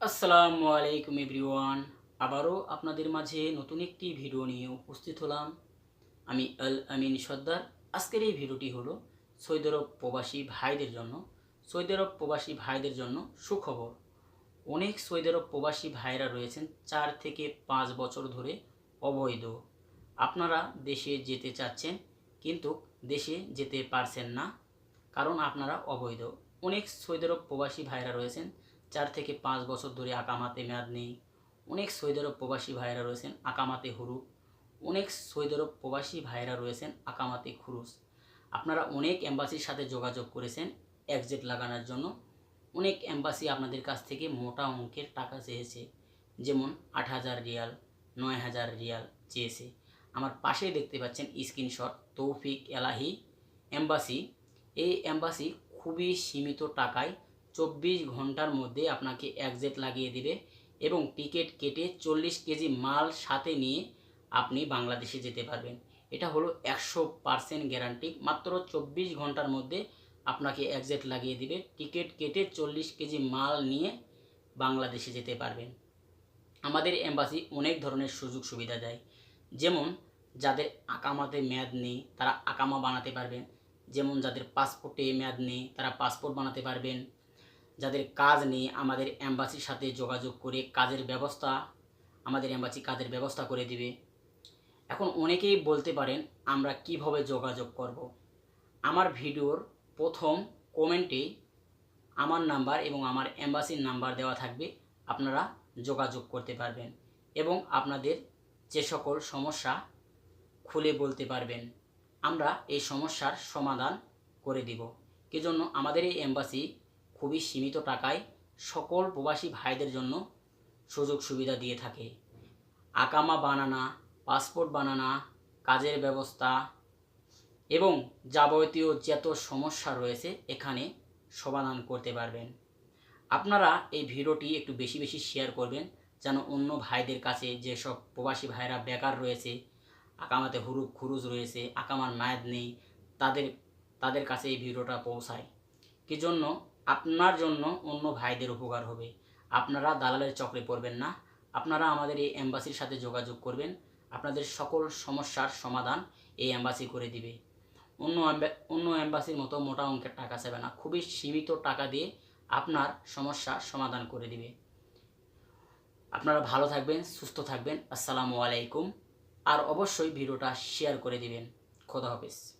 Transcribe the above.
আসসালামু আলাইকুম এভরিওয়ান। আবারও আপনাদের মাঝে নতুন একটি ভিডিও নিয়ে উপস্থিত হলাম। আমি আল আমিন সর্দার। আজকের এই ভিডিওটি হলো সৌদি আরব প্রবাসী ভাইদের জন্য, সৌদি আরব প্রবাসী ভাইদের জন্য সুখবর। অনেক সৌদি আরব প্রবাসী ভাইরা রয়েছেন চার থেকে পাঁচ বছর ধরে অবৈধ। আপনারা দেশে যেতে চাচ্ছেন কিন্তু দেশে যেতে পারছেন না, কারণ আপনারা অবৈধ। অনেক সৌদি আরব প্রবাসী ভাইরা রয়েছেন চার থেকে পাঁচ বছর ধরে আকামাতে মেয়াদ নেই। অনেক সৌদি আরব প্রবাসী ভাইরা রয়েছেন আকামাতে হুরুপ অনেক সৌদি আরব প্রবাসী ভাইরা রয়েছেন আকামাতে খুরুস আপনারা অনেক এম্বাসির সাথে যোগাযোগ করেছেন একজেট লাগানোর জন্য। অনেক এম্বাসি আপনাদের কাছ থেকে মোটা অঙ্কের টাকা চেয়েছে, যেমন আট হাজার রিয়াল, নয় হাজার রিয়াল চেয়েছে। আমার পাশেই দেখতে পাচ্ছেন স্ক্রিনশট তৌফিক এলাহি এম্বাসি। এই এম্বাসি খুবই সীমিত টাকায় চব্বিশ ঘণ্টার মধ্যে আপনাকে একজেট লাগিয়ে দিবে এবং টিকিট কেটে চল্লিশ কেজি মাল সাথে নিয়ে আপনি বাংলাদেশে যেতে পারবেন। এটা হলো একশো পারসেন্ট গ্যারান্টি। মাত্র চব্বিশ ঘণ্টার মধ্যে আপনাকে একজেট লাগিয়ে দিবে। টিকিট কেটে চল্লিশ কেজি মাল নিয়ে বাংলাদেশে যেতে পারবেন। আমাদের এম্বাসি অনেক ধরনের সুযোগ সুবিধা দেয়। যেমন যাদের আকামাতে মেয়াদ নেই, তারা আকামা বানাতে পারবেন। যেমন যাদের পাসপোর্টে মেয়াদ নেই, তারা পাসপোর্ট বানাতে পারবেন। যাদের কাজ নেই, আমাদের অ্যাম্বাসির সাথে যোগাযোগ করে কাজের ব্যবস্থা, আমাদের অ্যাম্বাসি কাজের ব্যবস্থা করে দিবে। এখন অনেকেই বলতে পারেন, আমরা কীভাবে যোগাযোগ করব। আমার ভিডিওর প্রথম কমেন্টে আমার নাম্বার এবং আমার অ্যাম্বাসির নাম্বার দেওয়া থাকবে, আপনারা যোগাযোগ করতে পারবেন এবং আপনাদের যে সকল সমস্যা খুলে বলতে পারবেন, আমরা এই সমস্যার সমাধান করে দিব। জন্য? আমাদের এই এম্বাসি খুবই সীমিত টাকায় সকল প্রবাসী ভাইদের জন্য সুযোগ সুবিধা দিয়ে থাকে। আকামা বানানা, পাসপোর্ট বানানা, কাজের ব্যবস্থা এবং যাবতীয় যত সমস্যা রয়েছে এখানে সমাধান করতে পারবেন। আপনারা এই ভিডিওটি একটু বেশি বেশি শেয়ার করবেন যেন অন্য ভাইদের কাছে যেসব প্রবাসী ভাইরা বেকার রয়েছে, আকামাতে হুরুপ খুরুজ রয়েছে, আকামার মায়াদ নেই, তাদের তাদের কাছে এই ভিডিওটা পৌঁছায়। কি জন্য? আপনার জন্য অন্য ভাইদের উপকার হবে। আপনারা দালালের চক্রে পড়বেন না। আপনারা আমাদের এই এম্বাসির সাথে যোগাযোগ করবেন। আপনাদের সকল সমস্যার সমাধান এই অ্যাম্বাসি করে দিবে। অন্য অন্য অ্যাম্বাসির মতো মোটা অঙ্কের টাকা চাবে না। খুবই সীমিত টাকা দিয়ে আপনার সমস্যা সমাধান করে দিবে। আপনারা ভালো থাকবেন, সুস্থ থাকবেন। আসসালামু আলাইকুম। আর অবশ্যই ভিডিওটা শেয়ার করে দিবেন। খোদা হাফেজ।